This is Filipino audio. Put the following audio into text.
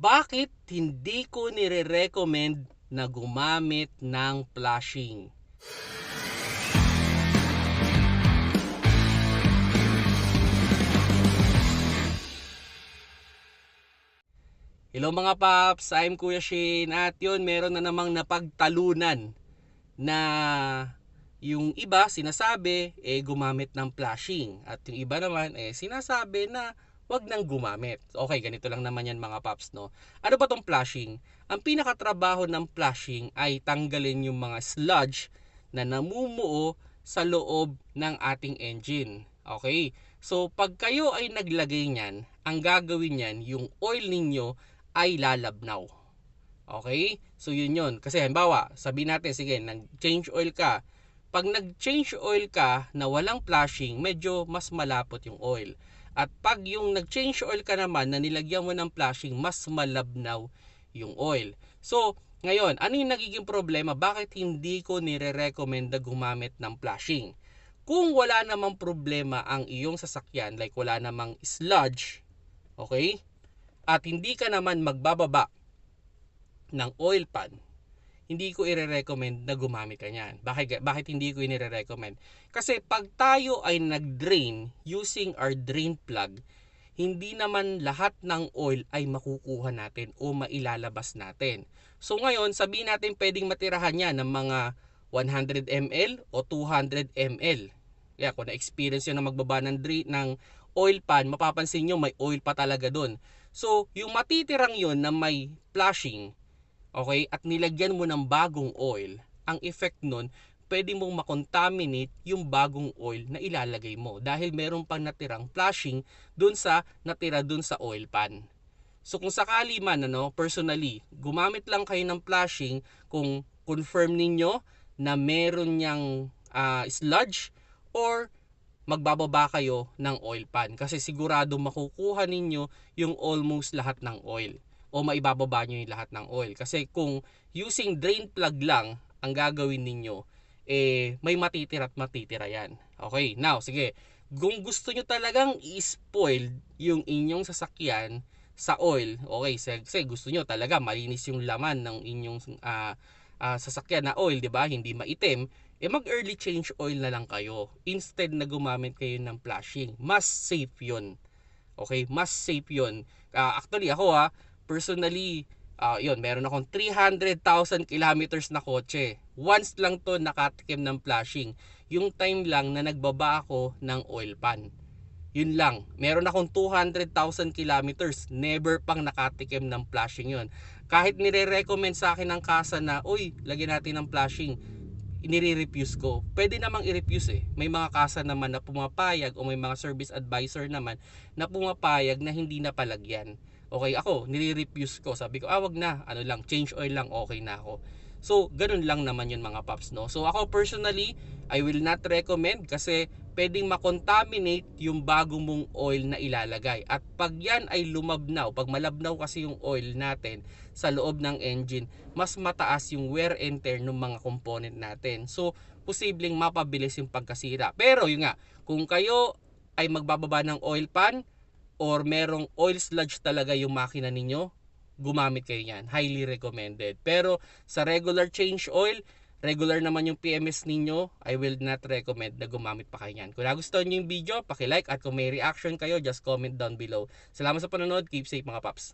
Bakit hindi ko nire-recommend na gumamit ng flashing? Hello mga paps, I'm Kuya Shane at yun meron na namang napagtalunan na yung iba sinasabi eh gumamit ng flashing at yung iba naman eh sinasabi na wag nang gumamit. Okay, ganito lang naman yan mga paps no. Ano ba tong flashing? Ang pinakatrabaho ng flashing ay tanggalin yung mga sludge na namumuo sa loob ng ating engine. Okay? So pag kayo ay naglagay niyan, ang gagawin niyan yung oil ninyo ay lalabnaw. Okay? So yun yun. Kasi halimbawa, sabi natin, sige, nag-change oil ka. Pag nag-change oil ka na walang flashing, medyo mas malapot yung oil. At pag yung nag-change oil ka naman na nilagyan mo ng flashing, mas malabnaw yung oil. So, ngayon, ano yung nagiging problema? Bakit hindi ko nire-recommend na gumamit ng flashing? Kung wala namang problema ang iyong sasakyan, like wala namang sludge, okay? at hindi ka naman magbababa ng oil pan, hindi ko i-recommend na gumamit ka niyan. Bakit, bakit hindi ko i-recommend? Kasi pag tayo ay nag-drain using our drain plug, hindi naman lahat ng oil ay makukuha natin o mailalabas natin. So ngayon, sabihin natin pwedeng matirahan niya ng mga 100 ml o 200 ml. Kaya kung na-experience yun na magbaba ng, drain, ng oil pan, mapapansin nyo may oil pa talaga doon. So, yung matitirang yon na may flashing, okay, at nilagyan mo ng bagong oil, ang effect nun, pwede mong makontaminate yung bagong oil na ilalagay mo. Dahil meron pang natirang flashing dun sa natira dun sa oil pan. So kung sakali man ano, personally, gumamit lang kayo ng flashing kung confirm ninyo na meron niyang uh, sludge or magbababa kayo ng oil pan. Kasi sigurado makukuha ninyo yung almost lahat ng oil o maibababa nyo yung lahat ng oil kasi kung using drain plug lang ang gagawin ninyo eh may matitira at matitira yan okay now sige kung gusto nyo talagang i-spoil yung inyong sasakyan sa oil okay kasi gusto nyo talaga malinis yung laman ng inyong uh, uh, sasakyan na oil, 'di ba? Hindi maitim, eh mag early change oil na lang kayo instead na gumamit kayo ng flashing. Mas safe 'yon. Okay, mas safe 'yon. Uh, actually ako ha, personally uh, 'yon, meron akong 300,000 kilometers na kotse. Once lang 'to nakatikim ng flashing. Yung time lang na nagbaba ako ng oil pan. Yun lang. Meron akong 200,000 kilometers. Never pang nakatikim ng flashing yun. Kahit nire-recommend sa akin ng kasa na, uy, lagyan natin ng flashing, inire-refuse ko. Pwede namang i-refuse eh. May mga kasa naman na pumapayag o may mga service advisor naman na pumapayag na hindi na palagyan. Okay, ako, nire-refuse ko. Sabi ko, ah, wag na. Ano lang, change oil lang, okay na ako. So, ganun lang naman yun mga paps, no? So, ako personally, I will not recommend kasi pwedeng makontaminate yung bago mong oil na ilalagay. At pag yan ay lumabnaw, pag malabnaw kasi yung oil natin sa loob ng engine, mas mataas yung wear and tear ng mga component natin. So, posibleng mapabilis yung pagkasira. Pero yun nga, kung kayo ay magbababa ng oil pan or merong oil sludge talaga yung makina ninyo, gumamit kayo niyan. Highly recommended. Pero sa regular change oil, regular naman yung PMS ninyo, I will not recommend na gumamit pa kayo niyan. Kung nagustuhan niyo yung video, paki-like at kung may reaction kayo, just comment down below. Salamat sa panonood. Keep safe mga paps.